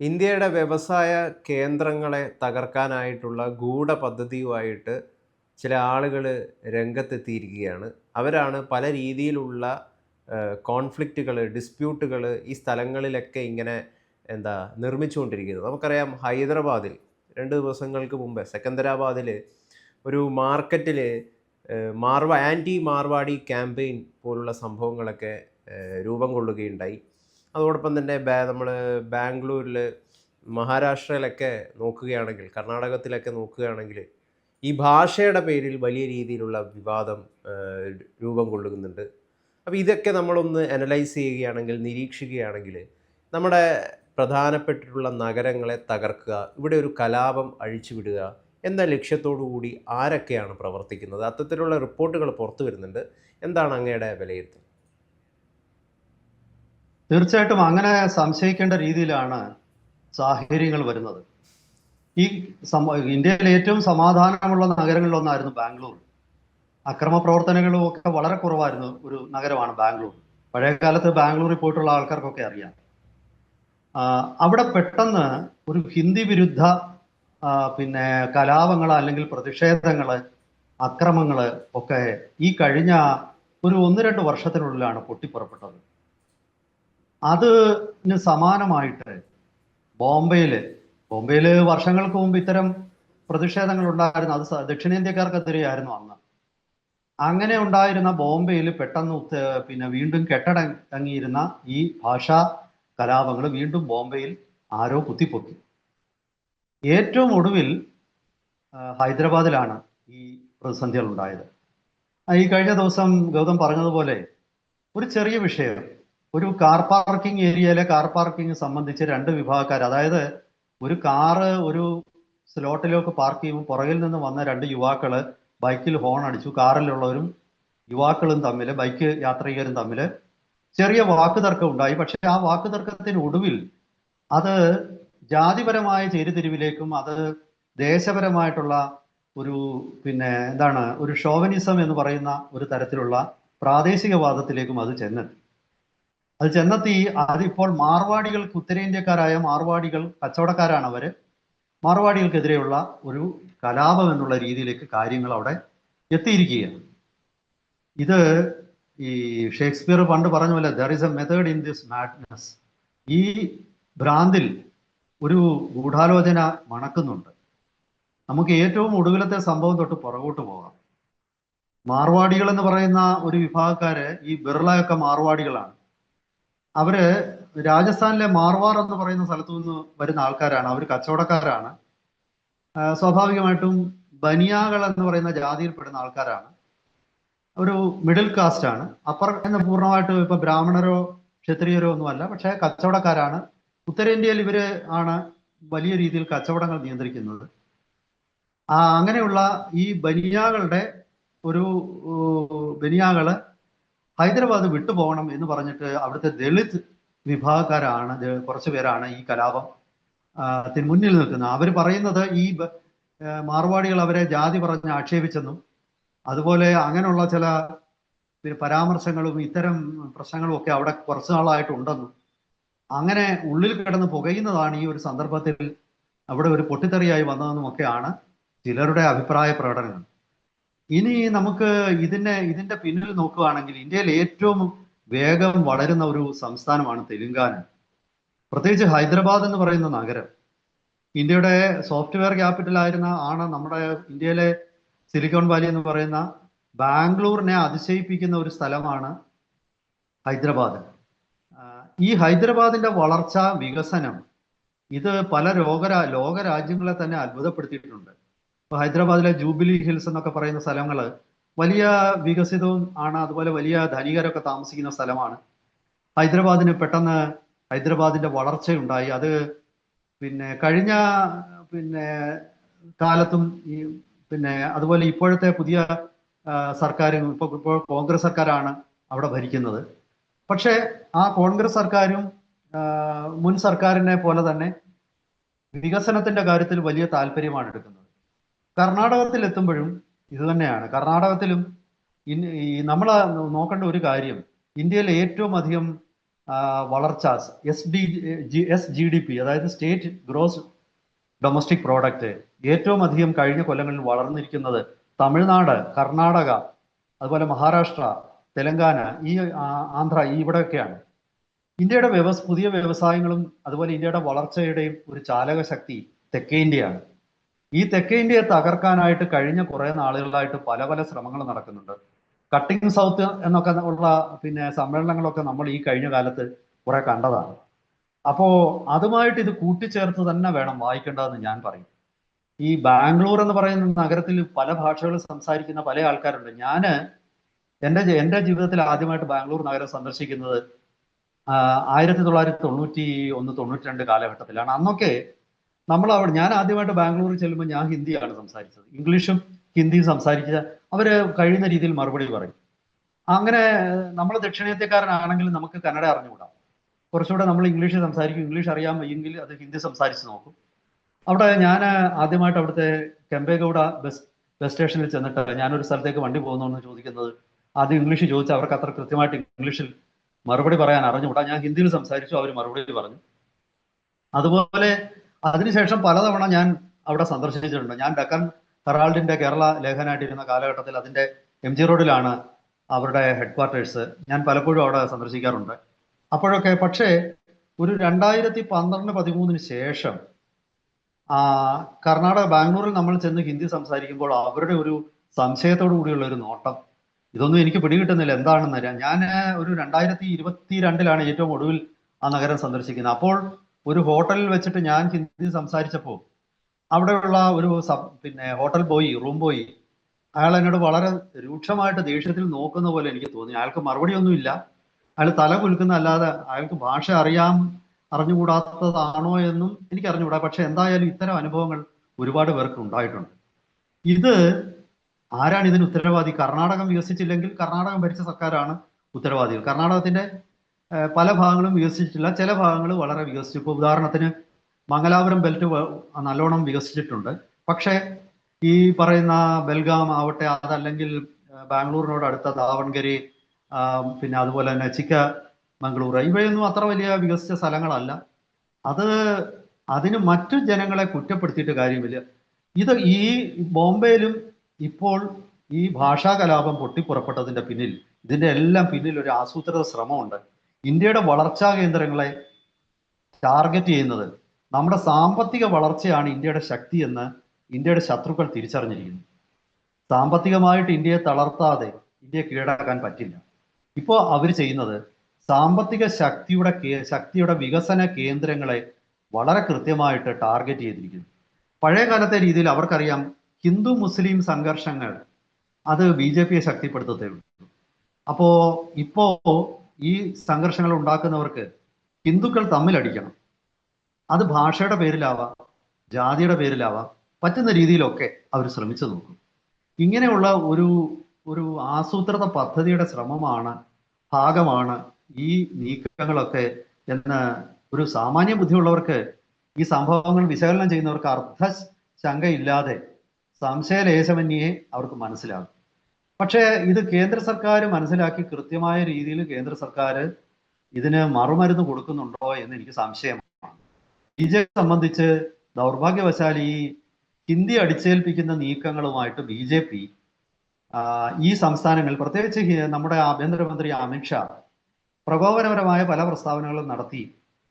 ഇന്ത്യയുടെ വ്യവസായ കേന്ദ്രങ്ങളെ തകർക്കാനായിട്ടുള്ള ഗൂഢ പദ്ധതിയുമായിട്ട് ചില ആളുകൾ രംഗത്തെത്തിയിരിക്കുകയാണ്. അവരാണ് പല രീതിയിലുള്ള കോൺഫ്ലിക്റ്റുകൾ ഡിസ്പ്യൂട്ടുകൾ ഈ സ്ഥലങ്ങളിലൊക്കെ ഇങ്ങനെ എന്താ നിർമ്മിച്ചുകൊണ്ടിരിക്കുന്നത്. നമുക്കറിയാം ഹൈദരാബാദിൽ രണ്ട് ദിവസങ്ങൾക്ക് മുമ്പ് സെക്കന്ദരാബാദിൽ ഒരു മാർക്കറ്റിൽ മാർവ ആന്റി മാർവാടി ക്യാമ്പയിൻ പോലുള്ള സംഭവങ്ങളൊക്കെ രൂപം കൊള്ളുകയുണ്ടായി. അതോടൊപ്പം തന്നെ ബാ നമ്മൾ ബാംഗ്ലൂരിൽ മഹാരാഷ്ട്രയിലൊക്കെ നോക്കുകയാണെങ്കിൽ കർണാടകത്തിലൊക്കെ നോക്കുകയാണെങ്കിൽ ഈ ഭാഷയുടെ പേരിൽ വലിയ രീതിയിലുള്ള വിവാദം രൂപം കൊള്ളുന്നുണ്ട്. അപ്പോൾ ഇതൊക്കെ നമ്മളൊന്ന് അനലൈസ് ചെയ്യുകയാണെങ്കിൽ നിരീക്ഷിക്കുകയാണെങ്കിൽ നമ്മുടെ പ്രധാനപ്പെട്ടിട്ടുള്ള നഗരങ്ങളെ തകർക്കുക ഇവിടെ ഒരു കലാപം അഴിച്ചുവിടുക എന്ന ലക്ഷ്യത്തോടു കൂടി ആരൊക്കെയാണ് പ്രവർത്തിക്കുന്നത്? അത്തരത്തിലുള്ള റിപ്പോർട്ടുകൾ പുറത്തു വരുന്നുണ്ട്. എന്താണ് അങ്ങയുടെ വിലയിരുത്തൽ? തീർച്ചയായിട്ടും അങ്ങനെ സംശയിക്കേണ്ട രീതിയിലാണ് സാഹചര്യങ്ങൾ വരുന്നത്. ഈ ഇന്ത്യയിലെ ഏറ്റവും സമാധാനമുള്ള നഗരങ്ങളിലൊന്നായിരുന്നു ബാംഗ്ലൂർ. അക്രമ പ്രവർത്തനങ്ങളും ഒക്കെ വളരെ കുറവായിരുന്നു ഒരു നഗരമാണ് ബാംഗ്ലൂർ. പഴയ കാലത്ത് ബാംഗ്ലൂരിൽ പോയിട്ടുള്ള ആൾക്കാർക്കൊക്കെ അറിയാം. അവിടെ പെട്ടെന്ന് ഒരു ഹിന്ദി വിരുദ്ധ പിന്നെ കലാപങ്ങൾ അല്ലെങ്കിൽ പ്രതിഷേധങ്ങൾ അക്രമങ്ങൾ ഒക്കെ ഈ കഴിഞ്ഞ ഒരു ഒന്ന് രണ്ട് വർഷത്തിനുള്ളിലാണ് പൊട്ടിപ്പുറപ്പെട്ടത്. അതിന് സമാനമായിട്ട് ബോംബെയിൽ ബോംബെയിൽ വർഷങ്ങൾക്ക് മുമ്പ് ഇത്തരം പ്രതിഷേധങ്ങൾ ഉണ്ടായിരുന്നു. അത് ദക്ഷിണേന്ത്യക്കാർക്കെതിരെയായിരുന്നു അന്ന്. അങ്ങനെ ഉണ്ടായിരുന്ന ബോംബെയിൽ പെട്ടെന്ന് പിന്നെ വീണ്ടും കെട്ടടങ്ങിയിരുന്ന ഈ ഭാഷാ കലാപങ്ങൾ വീണ്ടും ബോംബെയിൽ ആരോ കുത്തിപ്പൊക്കി. ഏറ്റവും ഒടുവിൽ ഹൈദരാബാദിലാണ് ഈ പ്രതിസന്ധികൾ ഉണ്ടായത്. ഈ കഴിഞ്ഞ ദിവസം ഗൗതം പറഞ്ഞതുപോലെ ഒരു ചെറിയ വിഷയം. ഒരു കാർ പാർക്കിംഗ് ഏരിയയിലെ കാർ പാർക്കിംഗ് സംബന്ധിച്ച് രണ്ട് വിഭാഗക്കാർ അതായത് ഒരു കാറ് ഒരു സ്ലോട്ടിലേക്ക് പാർക്ക് ചെയ്യുമ്പോൾ പുറകിൽ നിന്ന് വന്ന രണ്ട് യുവാക്കൾ ബൈക്കിൽ ഹോൺ അടിച്ചു. കാറിലുള്ളവരും യുവാക്കളും തമ്മിൽ ബൈക്ക് യാത്രികരും തമ്മിൽ ചെറിയ വാക്ക് തർക്കം ഉണ്ടായി. പക്ഷെ ആ വാക്ക് തർക്കത്തിന് ഒടുവിൽ അത് ജാതിപരമായ ചേരിതിരിവിലേക്കും അത് ദേശപരമായിട്ടുള്ള ഒരു പിന്നെ എന്താണ് ഒരു ഷോവനിസം എന്ന് പറയുന്ന ഒരു തരത്തിലുള്ള പ്രാദേശികവാദത്തിലേക്കും അത് ചെന്നെത്തി. അത് ചെന്നെത്തി അതിപ്പോൾ മാർവാടികൾക്ക് ഉത്തരേന്ത്യക്കാരായ മാർവാടികൾ കച്ചവടക്കാരാണ് അവർ. മാർവാടികൾക്കെതിരെയുള്ള ഒരു കലാപം എന്നുള്ള രീതിയിലേക്ക് കാര്യങ്ങൾ അവിടെ എത്തിയിരിക്കുകയാണ്. ഇത് ഈ ഷേക്സ്പിയർ പണ്ട് പറഞ്ഞ പോലെ there is a method in this madness ഈ ഭ്രാന്തിൽ ഒരു ഗൂഢാലോചന മണക്കുന്നുണ്ട്. നമുക്ക് ഏറ്റവും ഒടുവിലത്തെ സംഭവം തൊട്ട് പുറകോട്ട് പോകാം. മാർവാടികൾ എന്ന് പറയുന്ന ഒരു വിഭാഗക്കാര് ഈ ബിർളയൊക്കെ മാർവാടികളാണ്. അവർ രാജസ്ഥാനിലെ മാർവാർ എന്ന് പറയുന്ന സ്ഥലത്തു നിന്ന് വരുന്ന ആൾക്കാരാണ്. അവർ കച്ചവടക്കാരാണ്. സ്വാഭാവികമായിട്ടും ബനിയാകൾ എന്ന് പറയുന്ന ജാതിയിൽപ്പെടുന്ന ആൾക്കാരാണ്. ഒരു മിഡിൽ കാസ്റ്റ് ആണ്. അപ്പർ എന്ന് പൂർണമായിട്ട് ഇപ്പൊ ബ്രാഹ്മണരോ ക്ഷത്രിയരോ ഒന്നുമല്ല പക്ഷെ കച്ചവടക്കാരാണ്. ഉത്തരേന്ത്യയിൽ ഇവർ ആണ് വലിയ രീതിയിൽ കച്ചവടങ്ങൾ നിയന്ത്രിക്കുന്നത്. ആ അങ്ങനെയുള്ള ഈ ബനിയാകളുടെ ഒരു ബനിയാകൾ ഹൈദരാബാദ് വിട്ടുപോകണം എന്ന് പറഞ്ഞിട്ട് അവിടുത്തെ ദളിത് വിഭാഗക്കാരാണ് കുറച്ചു പേരാണ് ഈ കലാപം മുന്നിൽ നിൽക്കുന്നത്. അവർ പറയുന്നത് ഈ മാർവാടികൾ അവരെ ജാതി പറഞ്ഞ് ആക്ഷേപിച്ചെന്നും അതുപോലെ അങ്ങനെയുള്ള ചില പരാമർശങ്ങളും ഇത്തരം പ്രശ്നങ്ങളും ഒക്കെ അവിടെ കുറച്ചു നാളായിട്ടുണ്ടെന്നും അങ്ങനെ ഉള്ളിൽ കിടന്ന് പുകയുന്നതാണ് ഈ ഒരു സന്ദർഭത്തിൽ അവിടെ ഒരു പൊട്ടിത്തെറിയായി വന്നതെന്നും ഒക്കെയാണ് ചിലരുടെ അഭിപ്രായ പ്രകടനങ്ങൾ. ഇനി നമുക്ക് ഇതിനെ ഇതിന്റെ പിന്നിൽ നോക്കുകയാണെങ്കിൽ ഇന്ത്യയിൽ ഏറ്റവും വേഗം വളരുന്ന ഒരു സംസ്ഥാനമാണ് തെലുങ്കാന. പ്രത്യേകിച്ച് ഹൈദരാബാദ് എന്ന് പറയുന്ന നഗരം. ഇന്ത്യയുടെ സോഫ്റ്റ്വെയർ ക്യാപിറ്റൽ ആയിരുന്ന ആണ് നമ്മുടെ ഇന്ത്യയിലെ സിലിക്കോൺ വാലി എന്ന് പറയുന്ന ബാംഗ്ലൂരിനെ അതിശയിപ്പിക്കുന്ന ഒരു സ്ഥലമാണ് ഹൈദരാബാദ്. ഈ ഹൈദരാബാദിന്റെ വളർച്ച വികസനം ഇത് പല ലോകരാ ലോകരാജ്യങ്ങളെ തന്നെ അത്ഭുതപ്പെടുത്തിയിട്ടുണ്ട്. ഹൈദരാബാദിലെ ജൂബിലി ഹിൽസ് എന്നൊക്കെ പറയുന്ന സ്ഥലങ്ങൾ വലിയ വികസിതവും ആണ് അതുപോലെ വലിയ ധനികരൊക്കെ താമസിക്കുന്ന സ്ഥലമാണ്. ഹൈദരാബാദിന് പെട്ടെന്ന് ഹൈദരാബാദിന്റെ വളർച്ചയുണ്ടായി. അത് പിന്നെ കഴിഞ്ഞ പിന്നെ കാലത്തും ഈ പിന്നെ അതുപോലെ ഇപ്പോഴത്തെ പുതിയ സർക്കാരും ഇപ്പൊ ഇപ്പോൾ കോൺഗ്രസ് സർക്കാരാണ് അവിടെ ഭരിക്കുന്നത്. പക്ഷേ ആ കോൺഗ്രസ് സർക്കാരും മുൻ സർക്കാരിനെ പോലെ തന്നെ വികസനത്തിന്റെ കാര്യത്തിൽ വലിയ താല്പര്യമാണ് എടുക്കുന്നത്. കർണാടകത്തിൽ എത്തുമ്പോഴും ഇത് തന്നെയാണ്. കർണാടകത്തിലും നമ്മൾ നോക്കേണ്ട ഒരു കാര്യം ഇന്ത്യയിൽ ഏറ്റവും അധികം വളർച്ച S D G S G D P അതായത് സ്റ്റേറ്റ് ഗ്രോസ് ഡൊമസ്റ്റിക് പ്രോഡക്റ്റ് ഏറ്റവും അധികം കഴിഞ്ഞ കൊല്ലങ്ങളിൽ വളർന്നിരിക്കുന്നത് തമിഴ്നാട് കർണാടക അതുപോലെ മഹാരാഷ്ട്ര തെലങ്കാന ഈ ആന്ധ്ര ഇവിടെയൊക്കെയാണ്. ഇന്ത്യയുടെ വ്യവസ് പുതിയ വ്യവസായങ്ങളും അതുപോലെ ഇന്ത്യയുടെ വളർച്ചയുടെയും ഒരു ചാലക ശക്തി തെക്കേ ഇന്ത്യയാണ്. ഈ തെക്കേ ഇന്ത്യയെ തകർക്കാനായിട്ട് കഴിഞ്ഞ കുറെ നാളുകളായിട്ട് പല പല ശ്രമങ്ങൾ നടക്കുന്നുണ്ട്. കട്ടിംഗ് സൗത്ത് എന്നൊക്കെ ഉള്ള പിന്നെ സമ്മേളനങ്ങളൊക്കെ നമ്മൾ ഈ കഴിഞ്ഞ കാലത്ത് കുറെ കണ്ടതാണ്. അപ്പോ അതുമായിട്ട് ഇത് കൂട്ടിച്ചേർത്ത് തന്നെ വേണം വായിക്കേണ്ടതെന്ന് ഞാൻ പറയും. ഈ ബാംഗ്ലൂർ എന്ന് പറയുന്ന നഗരത്തിൽ പല ഭാഷകൾ സംസാരിക്കുന്ന പല ആൾക്കാരുണ്ട്. ഞാൻ എന്റെ എന്റെ ജീവിതത്തിൽ ആദ്യമായിട്ട് ബാംഗ്ലൂർ നഗരം സന്ദർശിക്കുന്നത് ആയിരത്തി തൊള്ളായിരത്തി തൊണ്ണൂറ്റി ഒന്ന് തൊണ്ണൂറ്റി രണ്ട് കാലഘട്ടത്തിലാണ്. അന്നൊക്കെ നമ്മൾ അവിടെ ഞാൻ ആദ്യമായിട്ട് ബാംഗ്ലൂരിൽ ചെല്ലുമ്പോൾ ഞാൻ ഹിന്ദിയാണ് സംസാരിച്ചത്. ഇംഗ്ലീഷും ഹിന്ദിയും സംസാരിച്ച അവർ കഴിയുന്ന രീതിയിൽ മറുപടി പറയും. അങ്ങനെ നമ്മൾ ദക്ഷിണേന്ത്യക്കാരനാണെങ്കിലും നമുക്ക് കന്നഡ അറിഞ്ഞുകൂടാ. കുറച്ചുകൂടെ നമ്മൾ ഇംഗ്ലീഷ് സംസാരിക്കും. ഇംഗ്ലീഷ് അറിയാം എങ്കിൽ അത് ഹിന്ദി സംസാരിച്ച് നോക്കും. അവിടെ ഞാൻ ആദ്യമായിട്ട് അവിടുത്തെ കെമ്പേഗൌഡ ബസ് ബസ് സ്റ്റേഷനിൽ ചെന്നിട്ട് ഞാനൊരു സ്ഥലത്തേക്ക് വണ്ടി പോകുന്നു ചോദിക്കുന്നത് ആദ്യം ഇംഗ്ലീഷ് ചോദിച്ചു അവർക്ക് അത്ര കൃത്യമായിട്ട് ഇംഗ്ലീഷിൽ മറുപടി പറയാൻ അറിഞ്ഞുകൂടാ. ഞാൻ ഹിന്ദിയിൽ സംസാരിച്ചു അവർ മറുപടി പറഞ്ഞു. അതുപോലെ അതിനുശേഷം പലതവണ ഞാൻ അവിടെ സന്ദർശിച്ചിട്ടുണ്ട്. ഞാൻ ഡക്കൻ ഹെറാൾഡിന്റെ കേരള ലേഖനായിട്ടിരുന്ന കാലഘട്ടത്തിൽ അതിന്റെ എം ജി റോഡിലാണ് അവരുടെ ഹെഡ് ക്വാർട്ടേഴ്സ് ഞാൻ പലപ്പോഴും അവിടെ സന്ദർശിക്കാറുണ്ട്. അപ്പോഴൊക്കെ പക്ഷേ ഒരു രണ്ടായിരത്തി പന്ത്രണ്ട് പതിമൂന്നിന് ശേഷം ആ കർണാടക ബാംഗ്ലൂരിൽ നമ്മൾ ചെന്ന് ഹിന്ദി സംസാരിക്കുമ്പോൾ അവരുടെ ഒരു സംശയത്തോടു കൂടിയുള്ള ഒരു നോട്ടം. ഇതൊന്നും എനിക്ക് പിടികിട്ടുന്നില്ല. എന്താണെന്ന് അറിയാം. ഞാൻ ഒരു രണ്ടായിരത്തി ഇരുപത്തി രണ്ടിലാണ് ഏറ്റവും ഒടുവിൽ ആ നഗരം സന്ദർശിക്കുന്നത്. അപ്പോൾ ഒരു ഹോട്ടലിൽ വെച്ചിട്ട് ഞാൻ ഹിന്ദി സംസാരിച്ചപ്പോൾ അവിടെയുള്ള ഒരു പിന്നെ ഹോട്ടൽ ബോയി റൂം ബോയി അയാൾ എന്നോട് വളരെ രൂക്ഷമായിട്ട് ദേഷ്യത്തിൽ നോക്കുന്ന പോലെ എനിക്ക് തോന്നി. അയാൾക്ക് മറുപടിയൊന്നുമില്ല. അയാൾ തല കുലുക്കുന്ന അല്ലാതെ അയാൾക്ക് ഭാഷ അറിയാം അറിഞ്ഞുകൂടാത്തതാണോ എന്നും എനിക്ക് അറിഞ്ഞുകൂടാ പക്ഷെ എന്തായാലും ഇത്തരം അനുഭവങ്ങൾ ഒരുപാട് പേർക്ക് ഉണ്ടായിട്ടുണ്ട്. ഇത് ആരാണ് ഇതിന് ഉത്തരവാദി? കർണാടകം വികസിച്ചില്ലെങ്കിൽ കർണാടകം ഭരിച്ച സർക്കാരാണ് ഉത്തരവാദികൾ. കർണാടകത്തിന്റെ പല ഭാഗങ്ങളും വികസിച്ചിട്ടില്ല. ചില ഭാഗങ്ങൾ വളരെ വികസിച്ചു. ഇപ്പോൾ ഉദാഹരണത്തിന് മംഗലാപുരം ബെൽറ്റ് നല്ലോണം വികസിച്ചിട്ടുണ്ട്. പക്ഷേ ഈ പറയുന്ന ബൽഗാം ആവട്ടെ അതല്ലെങ്കിൽ ബാംഗ്ലൂരിനോട് അടുത്ത ദാവൺഗരി പിന്നെ അതുപോലെ തന്നെ ചിക്ക മംഗളൂർ ഇവയൊന്നും അത്ര വലിയ വികസിച്ച സ്ഥലങ്ങളല്ല. അത് അതിന് മറ്റു ജനങ്ങളെ കുറ്റപ്പെടുത്തിയിട്ട് കാര്യമില്ല. ഇത് ഈ ബോംബെയിലും ഇപ്പോൾ ഈ ഭാഷാ കലാപം പൊട്ടിപ്പുറപ്പെട്ടതിന്റെ പിന്നിൽ ഇതിന്റെ എല്ലാം പിന്നിൽ ഒരു ആസൂത്രിത ശ്രമമുണ്ട്. ഇന്ത്യയുടെ വളർച്ചാ കേന്ദ്രങ്ങളെ ടാർഗറ്റ് ചെയ്യുന്നത് നമ്മുടെ സാമ്പത്തിക വളർച്ചയാണ് ഇന്ത്യയുടെ ശക്തി എന്ന് ഇന്ത്യയുടെ ശത്രുക്കൾ തിരിച്ചറിഞ്ഞിരിക്കുന്നു. സാമ്പത്തികമായിട്ട് ഇന്ത്യയെ തളർത്താതെ ഇന്ത്യയെ കീഴടക്കാൻ പറ്റില്ല. ഇപ്പോൾ അവർ ചെയ്യുന്നത് സാമ്പത്തിക ശക്തിയുടെ ശക്തിയുടെ വികസന കേന്ദ്രങ്ങളെ വളരെ കൃത്യമായിട്ട് ടാർഗറ്റ് ചെയ്തിരിക്കുന്നു. പഴയ കാലത്തെ രീതിയിൽ അവർക്കറിയാം ഹിന്ദു മുസ്ലിം സംഘർഷങ്ങൾ അത് ബി ജെ പിയെ ശക്തിപ്പെടുത്തത്തേ ഉള്ളൂ. അപ്പോ ഇപ്പോ ഈ സംഘർഷങ്ങൾ ഉണ്ടാക്കുന്നവർക്ക് ഹിന്ദുക്കൾ തമ്മിലടിക്കണം. അത് ഭാഷയുടെ പേരിലാവാം ജാതിയുടെ പേരിലാവാം പറ്റുന്ന രീതിയിലൊക്കെ അവർ ശ്രമിച്ചു നോക്കും. ഇങ്ങനെയുള്ള ഒരു ഒരു ആസൂത്രിത പദ്ധതിയുടെ ശ്രമമാണ് ഭാഗമാണ് ഈ നീക്കങ്ങളൊക്കെ എന്ന് ഒരു സാമാന്യ ബുദ്ധിയുള്ളവർക്ക് ഈ സംഭവങ്ങൾ വിശകലനം ചെയ്യുന്നവർക്ക് അർത്ഥ ശങ്കയില്ലാതെ സംശയലേശമന്യേ അവർക്ക് മനസ്സിലാകും. പക്ഷേ ഇത് കേന്ദ്ര സർക്കാർ മനസ്സിലാക്കി കൃത്യമായ രീതിയിൽ കേന്ദ്ര സർക്കാർ ഇതിന് മറുമരുന്ന് കൊടുക്കുന്നുണ്ടോ എന്ന് എനിക്ക് സംശയമാണ്. ബി ജെ പി സംബന്ധിച്ച് ദൗർഭാഗ്യവശാൽ ഈ ഹിന്ദി അടിച്ചേൽപ്പിക്കുന്ന നീക്കങ്ങളുമായിട്ട് ബി ജെ പി ഈ സംസ്ഥാനങ്ങൾ പ്രത്യേകിച്ച് നമ്മുടെ ആഭ്യന്തരമന്ത്രി അമിത്ഷാ പ്രകോപനപരമായ പല പ്രസ്താവനകളും നടത്തി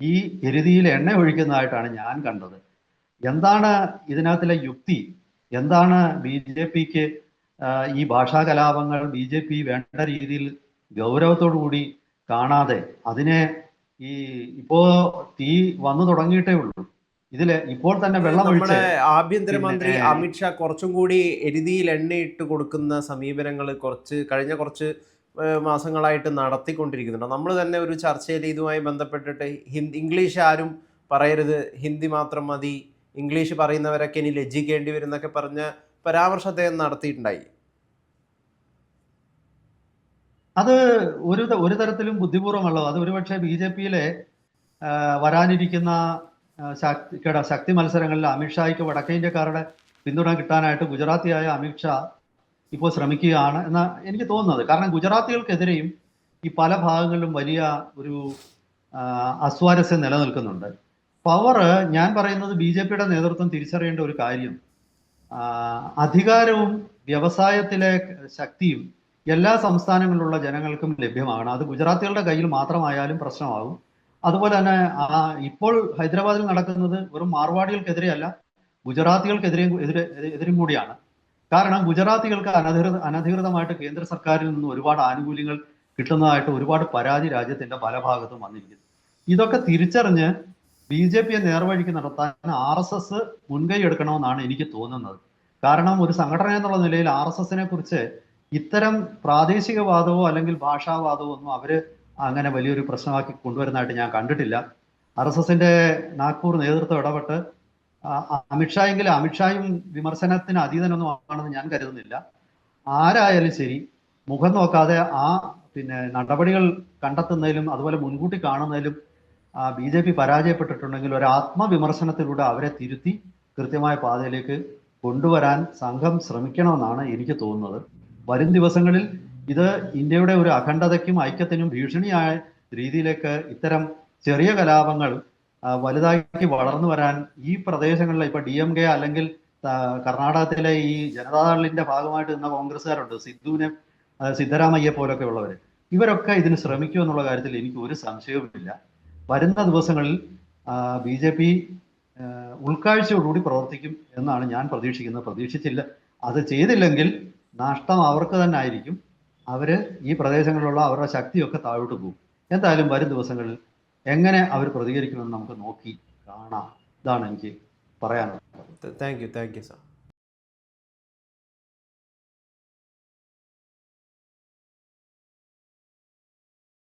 ഈ എരുതിയിൽ എണ്ണ ഒഴിക്കുന്നതായിട്ടാണ് ഞാൻ കണ്ടത്. എന്താണ് ഇതിനകത്തിലെ യുക്തി? എന്താണ് ബി ജെ പിക്ക് ഈ ഭാഷാ കലാപങ്ങൾ ബി ജെ പി വേണ്ട രീതിയിൽ ഗൗരവത്തോടു കൂടി കാണാതെ അതിനെ ഈ ഇപ്പോ തീ വന്നു തുടങ്ങിയിട്ടേ ഉള്ളൂ. ഇതിൽ ഇപ്പോൾ തന്നെ വെള്ളം നമ്മുടെ ആഭ്യന്തരമന്ത്രി അമിത്ഷാ കുറച്ചും കൂടി എരുതിയിൽ എണ്ണയിട്ട് കൊടുക്കുന്ന സമീപനങ്ങൾ കുറച്ച് കഴിഞ്ഞ കുറച്ച് മാസങ്ങളായിട്ട് നടത്തിക്കൊണ്ടിരിക്കുന്നുണ്ട്. നമ്മൾ തന്നെ ഒരു ചർച്ചയിൽ ഇതുമായി ബന്ധപ്പെട്ടിട്ട് ഹിന്ദി ഇംഗ്ലീഷ് ആരും പറയരുത്. ഹിന്ദി മാത്രം മതി. ഇംഗ്ലീഷ് പറയുന്നവരൊക്കെ ഇനി ലജ്ജിക്കേണ്ടി വരും എന്നൊക്കെ പറഞ്ഞ പരാമർശം അദ്ദേഹം നടത്തിയിട്ടുണ്ടായി. അത് ഒരു ഒരു തരത്തിലും ബുദ്ധിപൂർവമല്ലോ. അത് ഒരുപക്ഷെ ബി ജെ പിയിലെ വരാനിരിക്കുന്ന ശക്തി ശക്തി മത്സരങ്ങളിൽ അമിത്ഷായ്ക്ക് വടക്കേ ഇന്ത്യക്കാരുടെ പിന്തുണ കിട്ടാനായിട്ട് ഗുജറാത്തിയായ അമിത്ഷാ ഇപ്പോൾ ശ്രമിക്കുകയാണ് എന്ന എനിക്ക് തോന്നുന്നത്. കാരണം ഗുജറാത്തികൾക്കെതിരെയും ഈ പല ഭാഗങ്ങളിലും വലിയ ഒരു അസ്വാരസ്യം നിലനിൽക്കുന്നുണ്ട്. പവർ ഞാൻ പറയുന്നത് ബി ജെ പിയുടെ നേതൃത്വം തിരിച്ചറിയേണ്ട ഒരു കാര്യം അധികാരവും വ്യവസായത്തിലെ ശക്തിയും എല്ലാ സംസ്ഥാനങ്ങളിലുള്ള ജനങ്ങൾക്കും ലഭ്യമാകണം. അത് ഗുജറാത്തികളുടെ കയ്യിൽ മാത്രമായാലും പ്രശ്നമാകും. അതുപോലെ തന്നെ ഇപ്പോൾ ഹൈദരാബാദിൽ നടക്കുന്നത് വെറും മാർവാടികൾക്കെതിരെയല്ല ഗുജറാത്തികൾക്കെതിരെയും എതിരെ എതിരും കൂടിയാണ്. കാരണം ഗുജറാത്തികൾക്ക് അനധികൃത അനധികൃതമായിട്ട് കേന്ദ്ര സർക്കാരിൽ നിന്ന് ഒരുപാട് ആനുകൂല്യങ്ങൾ കിട്ടുന്നതായിട്ട് ഒരുപാട് പരാതി രാജ്യത്തിന്റെ പല ഭാഗത്തും വന്നിരിക്കുന്നു. ഇതൊക്കെ തിരിച്ചറിഞ്ഞ് ബി ജെ പിയെ നേർവഴിക്ക് നടത്താൻ ആർ എസ് എസ് മുൻകൈ എടുക്കണമെന്നാണ് എനിക്ക് തോന്നുന്നത്. കാരണം ഒരു സംഘടന എന്നുള്ള നിലയിൽ ആർ എസ് എസിനെ കുറിച്ച് ഇത്തരം പ്രാദേശികവാദമോ അല്ലെങ്കിൽ ഭാഷാവാദമോ ഒന്നും അവർ അങ്ങനെ വലിയൊരു പ്രശ്നമാക്കി കൊണ്ടുവരുന്നതായിട്ട് ഞാൻ കണ്ടിട്ടില്ല. ആർ എസ് എസിന്റെ നാഗ്പൂർ നേതൃത്വം ഇടപെട്ട് അമിത്ഷായെങ്കിലും അമിത്ഷായും വിമർശനത്തിന് അതീതനൊന്നും ആണെന്ന് ഞാൻ കരുതുന്നില്ല. ആരായാലും ശരി മുഖം നോക്കാതെ ആ പിന്നെ നടപടികൾ കണ്ടെത്തുന്നതിലും അതുപോലെ മുൻകൂട്ടി കാണുന്നതിലും ബി ജെ പി പരാജയപ്പെട്ടിട്ടുണ്ടെങ്കിൽ ഒരു ആത്മവിമർശനത്തിലൂടെ അവരെ തിരുത്തി കൃത്യമായ പാതയിലേക്ക് കൊണ്ടുവരാൻ സംഘം ശ്രമിക്കണമെന്നാണ് എനിക്ക് തോന്നുന്നത്. വരും ദിവസങ്ങളിൽ ഇത് ഇന്ത്യയുടെ ഒരു അഖണ്ഡതയ്ക്കും ഐക്യത്തിനും ഭീഷണിയായ രീതിയിലേക്ക് ഇത്തരം ചെറിയ കലാപങ്ങൾ വലുതാക്കി വളർന്നു വരാൻ ഈ പ്രദേശങ്ങളിൽ ഇപ്പൊ ഡി എം കെ അല്ലെങ്കിൽ കർണാടകത്തിലെ ഈ ജനതാദളിന്റെ ഭാഗമായിട്ട് നിന്ന കോൺഗ്രസ്സുകാരുണ്ട് സിദ്ധുവിനെ സിദ്ധരാമയ്യ പോലൊക്കെ ഉള്ളവര്. ഇവരൊക്കെ ഇതിന് ശ്രമിക്കും എന്നുള്ള കാര്യത്തിൽ എനിക്ക് ഒരു സംശയവുമില്ല. വരുന്ന ദിവസങ്ങളിൽ ബി ജെ പി ഉൾക്കാഴ്ചയോടുകൂടി പ്രവർത്തിക്കും എന്നാണ് ഞാൻ പ്രതീക്ഷിക്കുന്നത്. പ്രതീക്ഷിച്ചില്ല. അത് ചെയ്തില്ലെങ്കിൽ നഷ്ടം അവർക്ക് തന്നെ ആയിരിക്കും. അവർ ഈ പ്രദേശങ്ങളിലുള്ള അവരുടെ ശക്തിയൊക്കെ താഴോട്ട് പോകും. എന്തായാലും വരും ദിവസങ്ങളിൽ എങ്ങനെ അവർ പ്രതികരിക്കുമെന്ന് നമുക്ക് നോക്കി കാണാം. ഇതാണ് എനിക്ക് പറയാനുള്ളത്. Thank you thank you sir